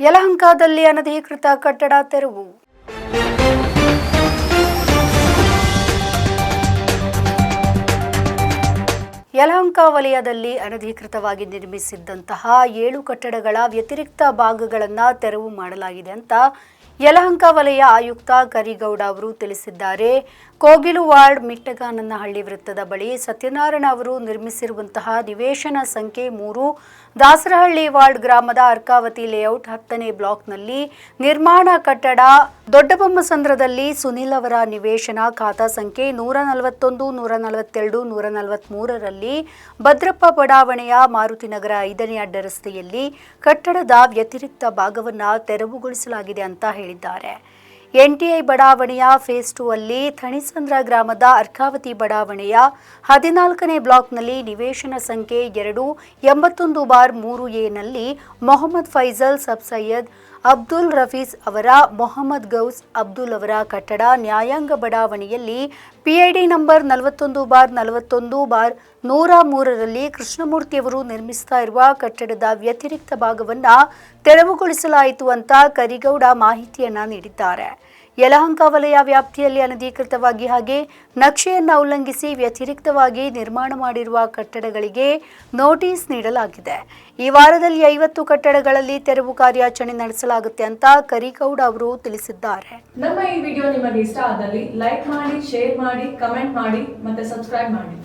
ಯಲಹಂಕದಲ್ಲಿ ಅನಧಿಕೃತ ಕಟ್ಟಡ ತೆರವು. ಯಲಹಂಕ ವಲಯದಲ್ಲಿ ಅನಧಿಕೃತವಾಗಿ ನಿರ್ಮಿಸಿದ್ದಂತಹ ಏಳು ಕಟ್ಟಡಗಳ ವ್ಯತಿರಿಕ್ತ ಭಾಗಗಳನ್ನು ತೆರವು ಮಾಡಲಾಗಿದೆ ಅಂತ ಯಲಹಂಕ ವಲಯ ಆಯುಕ್ತ ಕರಿಗೌಡ ಅವರು ತಿಳಿಸಿದ್ದಾರೆ. ಕೋಗಿಲು ವಾರ್ಡ್ ಮಿಟ್ಟಗಾನನಹಳ್ಳಿ ವೃತ್ತದ ಬಳಿ ಸತ್ಯನಾರಾಯಣ ಅವರು ನಿರ್ಮಿಸಿರುವಂತಹ ನಿವೇಶನ ಸಂಖ್ಯೆ ಮೂರು ದಾಸರಹಳ್ಳಿ ವಾರ್ಡ್ ಗ್ರಾಮದ ಅರ್ಕಾವತಿ ಲೇಔಟ್ ಹತ್ತನೇ ಬ್ಲಾಕ್ನಲ್ಲಿ ನಿರ್ಮಾಣ ಕಟ್ಟಡ ದೊಡ್ಡಬೊಮ್ಮಸಂದ್ರದಲ್ಲಿ ಸುನಿಲ್ ಅವರ ನಿವೇಶನ ಖಾತಾ ಸಂಖ್ಯೆ ನೂರ ನಲವತ್ತೊಂದು, ನೂರ ನಲವತ್ತೆರಡು, ನೂರ ನಲವತ್ಮೂರರಲ್ಲಿ ಭದ್ರಪ್ಪ ಬಡಾವಣೆಯ ಮಾರುತಿನಗರ ಐದನೇ ಅಡ್ಡ ರಸ್ತೆಯಲ್ಲಿ ಕಟ್ಟಡದ ವ್ಯತಿರಿಕ್ತ ಭಾಗವನ್ನು ತೆರವುಗೊಳಿಸಲಾಗಿದೆ ಅಂತ ಹೇಳಿದ್ದಾರೆ. ಎನ್ಟಿಐ ಬಡಾವಣೆಯ ಫೇಸ್ ಟೂ ಅಲ್ಲಿ ಥಣಿಸಂದ್ರ ಗ್ರಾಮದ ಅರ್ಕಾವತಿ ಬಡಾವಣೆಯ ಹದಿನಾಲ್ಕನೇ ಬ್ಲಾಕ್ನಲ್ಲಿ ನಿವೇಶನ ಸಂಖ್ಯೆ ಎರಡು ಎಂಬತ್ತೊಂದು ಬಾರ್ ಮೂರು ಎನಲ್ಲಿ ಮೊಹಮ್ಮದ್ ಫೈಜಲ್ ಸಬ್ ಸೈಯದ್ ಅಬ್ದುಲ್ ರಫೀಸ್ ಅವರ, ಮೊಹಮ್ಮದ್ ಗೌಸ್ ಅಬ್ದುಲ್ ಅವರ ಕಟ್ಟಡ ನ್ಯಾಯಾಂಗ ಬಡಾವಣೆಯಲ್ಲಿ ಪಿಐಡಿ ನಂಬರ್ ನಲವತ್ತೊಂದು ಬಾರ್ ನಲವತ್ತೊಂದು ಬಾರ್ ನೂರ ಮೂರರಲ್ಲಿ ಕೃಷ್ಣಮೂರ್ತಿಯವರು ನಿರ್ಮಿಸ್ತಾ ಇರುವ ಕಟ್ಟಡದ ವ್ಯತಿರಿಕ್ತ ಭಾಗವನ್ನು ತೆರವುಗೊಳಿಸಲಾಯಿತು ಅಂತ ಕರಿಗೌಡ ಮಾಹಿತಿಯನ್ನು ನೀಡಿದ್ದಾರೆ. ಯಲಹಂಕ ವಲಯ ವ್ಯಾಪ್ತಿಯಲ್ಲಿ ಅನಧಿಕೃತವಾಗಿ ಹಾಗೆ ನಕ್ಷೆಯನ್ನು ಉಲ್ಲಂಘಿಸಿ ವ್ಯತಿರಿಕ್ತವಾಗಿ ನಿರ್ಮಾಣ ಮಾಡಿರುವ ಕಟ್ಟಡಗಳಿಗೆ ನೋಟಿಸ್ ನೀಡಲಾಗಿದೆ. ಈ ವಾರದಲ್ಲಿ ಐವತ್ತು ಕಟ್ಟಡಗಳಲ್ಲಿ ತೆರವು ಕಾರ್ಯಾಚರಣೆ ನಡೆಸಲಾಗುತ್ತೆ ಅಂತ ಕರಿಗೌಡ ಅವರು ತಿಳಿಸಿದ್ದಾರೆ. ನಮ್ಮ ಈ ವಿಡಿಯೋ ನಿಮಗೆ ಇಷ್ಟ ಆದಲ್ಲಿ ಲೈಕ್ ಮಾಡಿ, ಶೇರ್ ಮಾಡಿ, ಕಮೆಂಟ್ ಮಾಡಿ ಮತ್ತೆ ಸಬ್ಸ್ಕ್ರೈಬ್ ಮಾಡಿ.